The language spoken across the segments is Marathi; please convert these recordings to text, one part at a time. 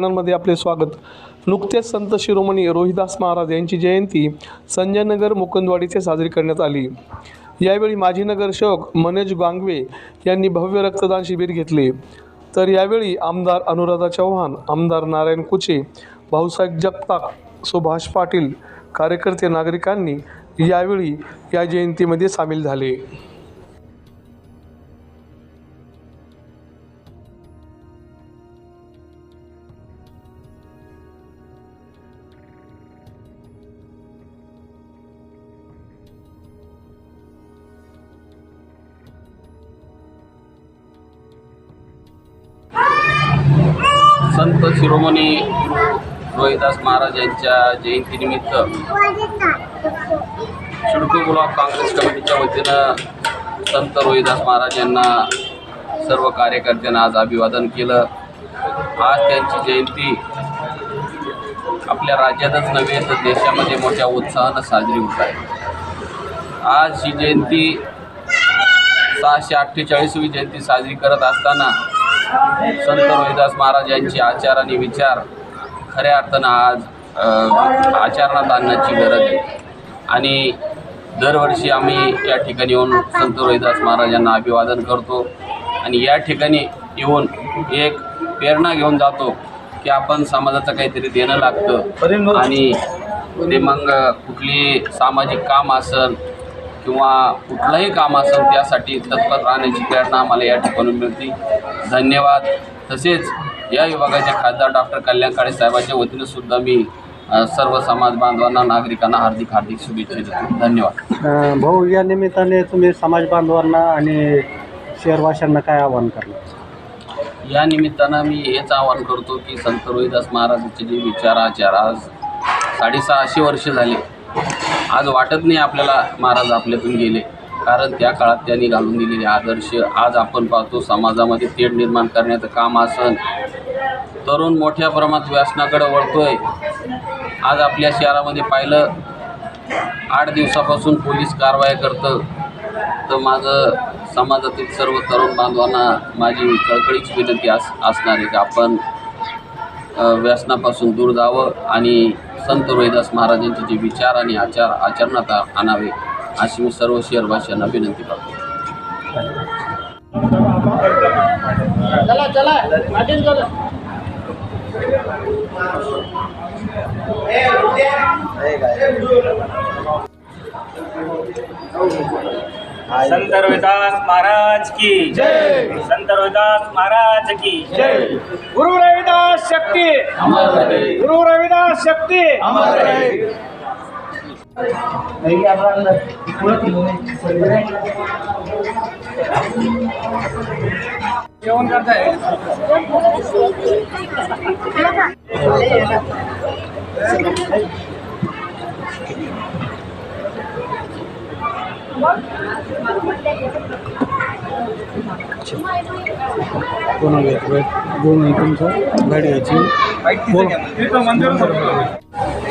चॅनलमध्ये आपले स्वागत. नुकतेच संत शिरोमणी रोहिदास महाराज यांची जयंती संजयनगर मुकुंदवाडीचे साजरी करण्यात आली. यावेळी माजी नगरसेवक मनोज गांगवे यांनी भव्य रक्तदान शिबिर घेतले. तर यावेळी आमदार अनुराधा चव्हाण आमदार नारायण कुचे भाऊसाहेब जगताप सुभाष पाटील कार्यकर्ते नागरिकांनी यावेळी या जयंतीमध्ये सामील झाले. संत शिरोमणी रोहिदास महाराज यांच्या जयंतीनिमित्त शिडको ब्लॉक काँग्रेस कमिटीच्या वतीनं संत रोहिदास महाराज यांना सर्व कार्यकर्त्यांना आज अभिवादन केलं. आज त्यांची जयंती आपल्या राज्यातच नव्हे तर देशामध्ये मोठ्या उत्साहानं साजरी होत आहे. आज ही जयंती सहाशे अठ्ठेचाळीसवी जयंती साजरी करत असताना संत रोहिदास महाराज यांचे आचार आणि विचार खऱ्या अर्थानं आज आचरणात आणण्याची गरज आहे. आणि दरवर्षी आम्ही या ठिकाणी येऊन संत रोहिदास महाराजांना अभिवादन करतो आणि या ठिकाणी येऊन एक प्रेरणा घेऊन जातो की आपण समाजाचं काहीतरी देणं लागतं. आणि ते मग कुठली सामाजिक काम असेल किंवा कुठलंही काम असेल त्यासाठी तत्पर राहण्याची प्रेरणा आम्हाला या ठिकाणी मिळते. धन्यवाद. तसेच या विभागाचे खासदार डॉक्टर कल्याण काळे साहेबांच्या वतीनं सुद्धा मी सर्व समाज बांधवांना नागरिकांना हार्दिक हार्दिक शुभेच्छा देतो. धन्यवाद. भाऊ या निमित्ताने तुम्ही समाज बांधवांना आणि शहरवाशांना काय आवाहन करणार? या निमित्तानं मी हेच आवाहन करतो की संत रोहिदास महाराजांचे जे विचार आचार आज साडेसहाशे वर्ष झाले. आज वाटत नाही आपल्याला महाराज आपल्यातून गेले. कारण त्या काळात त्यांनी घालून दिलेले आदर्श आज आपण पाहतो समाजामध्ये तेढ निर्माण करण्याचं काम असन. तरुण मोठ्या प्रमाणात व्यसनाकडे वळतोय. आज आपल्या शहरामध्ये पाहिलं आठ दिवसापासून पोलीस कारवाई करतं. तर माझं समाजातील सर्व तरुण बांधवांना माझी कळकळीची विनंती अस असणार आहे की आपण व्यसनापासून दूर जावं आणि संत रोहिदास महाराजांचे जे विचार आणि आचार आचरणात आणावे. अशी मी सर्व शहरवासियांना विनंती करतो. संत रविदास महाराज की जय. संत रविदास महाराज की जय. गुरु रविदास शक्ती. गुरु रविदास शक्ती. जेवण करताय कोण घेतलं दोन तुमचं गाडी घ्यायची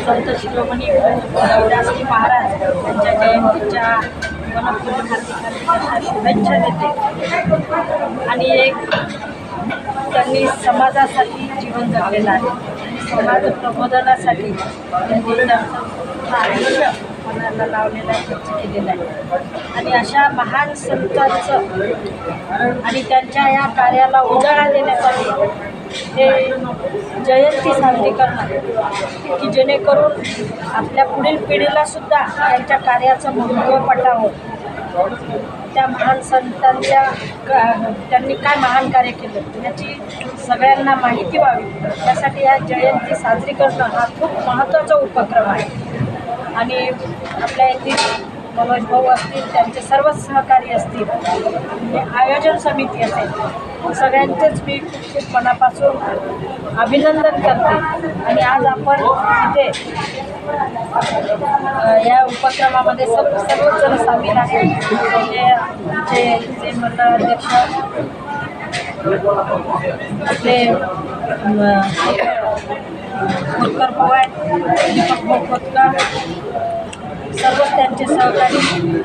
संत शिरोमणी रविदासजी महाराज यांच्या जयंतीच्या मनपूर्वक शुभेच्छा देते. आणि एक त्यांनी समाजासाठी जीवन जगलेलं आहे. समाज प्रबोधनासाठी त्यांनी त्यांचं आयुष्य मनाला लावलेलं आहे खर्च केलेलं आहे. आणि अशा महान संतांचं आणि त्यांच्या या कार्याला उजाळा देण्यासाठी हे जयंती साजरी करणार की जेणेकरून आपल्या पुढील पिढीला सुद्धा त्यांच्या कार्याचं महत्त्व पटावं. त्या महान संतांच्या त्यांनी काय महान कार्य केलं याची सगळ्यांना माहिती व्हावी. त्यासाठी या जयंती साजरी करणं हा खूप महत्त्वाचा उपक्रम आहे. आणि आपल्या येथील मनोज भाऊ असतील त्यांचे सर्व सहकारी असतील आयोजन समिती असेल. सगळ्यांचेच मी खूप खूप मनापासून अभिनंदन करते. आणि आज आपण इथे या उपक्रमामध्ये सर्व सर्वच जण सामील आहेत. म्हणजे जे जे मंडळ आपले खोतकर भाऊ दीपक भाऊ खोतकर सर्वच त्यांचे सहकारी.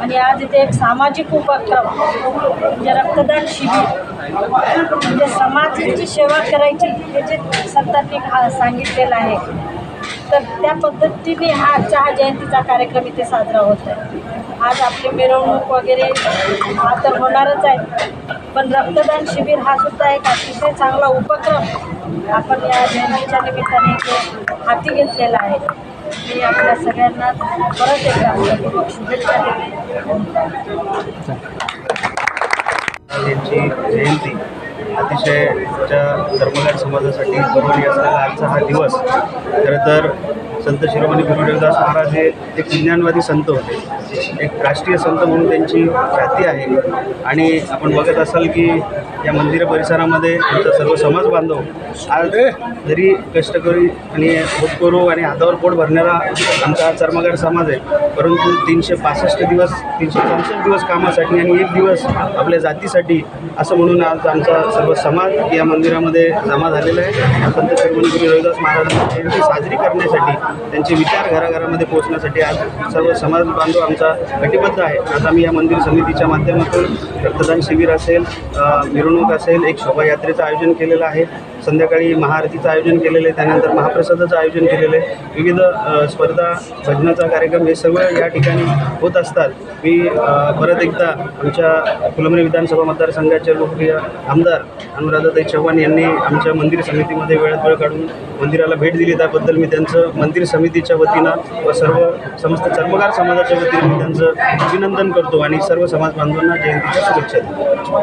आणि आज इथे एक सामाजिक उपक्रम म्हणजे रक्तदान शिबिर म्हणजे समाजाची सेवा करायची हे जे संतांनी हा सांगितलेलं आहे तर त्या पद्धतीने हा आजचा हा जयंतीचा कार्यक्रम इथे साजरा होत आहे. आज आपली मिरवणूक वगैरे हा तर होणारच आहे पण रक्तदान शिबिर हा सुद्धा एक अतिशय चांगला उपक्रम आपण या जयंतीच्या निमित्ताने इथे हाती घेतलेला आहे. मी आपल्या सगळ्यांना परत एकदा आपल्यापूर्वक शुभेच्छा देते यांची जयंती अतिशय आमच्या धर्मगार समाजासाठी जरुरी असलेला आजचा हा दिवस. खरं तर संत शिरोमणी गुरु महाराज हे एक विज्ञानवादी संत होते. एक राष्ट्रीय संत म्हणून त्यांची ख्याती आहे. आणि आपण बघत असाल की या मंदिर परिसरामध्ये आमचा सर्व समाज बांधव आज जरी कष्टकरी आणि होतकरू आणि हातावर पोट भरणारा आमचा हा समाज आहे. परंतु तीनशे पासष्ट दिवस तीनशे चौसष्ट दिवस कामासाठी आणि एक दिवस आपल्या जातीसाठी असं म्हणून आज आमचा सर्व समाज या मंदिरामध्ये जमा झालेला आहे. संत शिरोमणी गुरु रविदास महाराजांची जयंती साजरी करण्यासाठी त्यांचे विचार घराघरामध्ये पोहोचण्यासाठी आज सर्व समाज बांधव आमचा कटिबद्ध आहे. आज आम्ही या मंदिर समितीच्या माध्यमातून रक्तदान शिबिर असेल मिरवणूक असेल एक शोभायात्रेचं आयोजन केलेलं आहे. संध्याकाळी महाआरतीचं आयोजन केलेलं आहे त्यानंतर महाप्रसादाचं आयोजन केलेलं आहे. विविध स्पर्धा भजनाचा कार्यक्रम हे सगळं या ठिकाणी होत असतात. मी परत एकदा आमच्या फुलंब्री विधानसभा मतदारसंघाचे लोकप्रिय आमदार अनुराधाताई चव्हाण यांनी आमच्या मंदिर समितीमध्ये वेळात वेळ काढून मंदिराला भेट दिली. त्याबद्दल मी त्यांचं मंदिर समितीच्या वतीनं व सर्व समस्त चर्मगार समाजाच्या वतीनं मी त्यांचं अभिनंदन करतो आणि सर्व समाज बांधवांना जयंतीच्या शुभेच्छा देतो.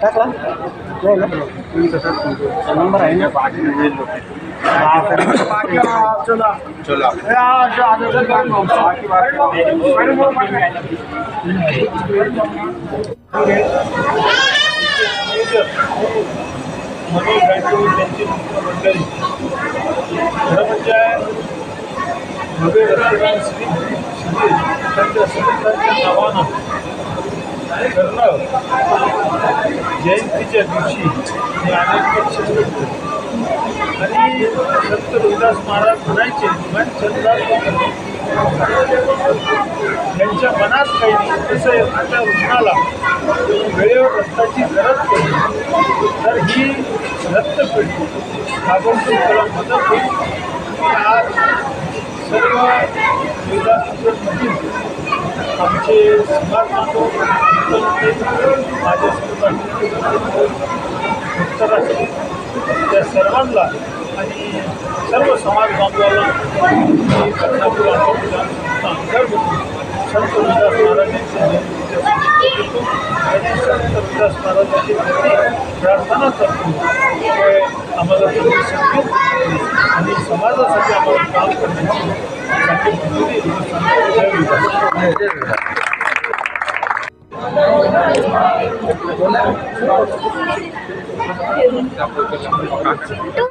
टाकला नाही ना तुमचा नंबर आहे ना मनोज गायकवाड त्यांची मुख्यमंत्री खरं म्हणजे शिबिर त्यांच्या संस्थांच्या नावानं करणं जयंतीच्या दिवशी मी अनेक पक्ष करतो आणि संत रोहिदास महाराज म्हणायचे मन चंद्रात त्यांच्या मनात काही नाही कसं आहे आता रुग्णाला वेळेवर रक्ताची गरज पडली तर ही रक्तपेढी ताबडतोब त्याला मदत होईल आज सर्व विद्यार्थ्यांमधील आमचे समाज बांधव माझे त्या सर्वांना आणि सर्व समाज बांधवाला मी संत विकास महाराजांची आणि संत विकास महाराजांची प्रार्थना करतो आम्हाला तुम्ही संकेत Two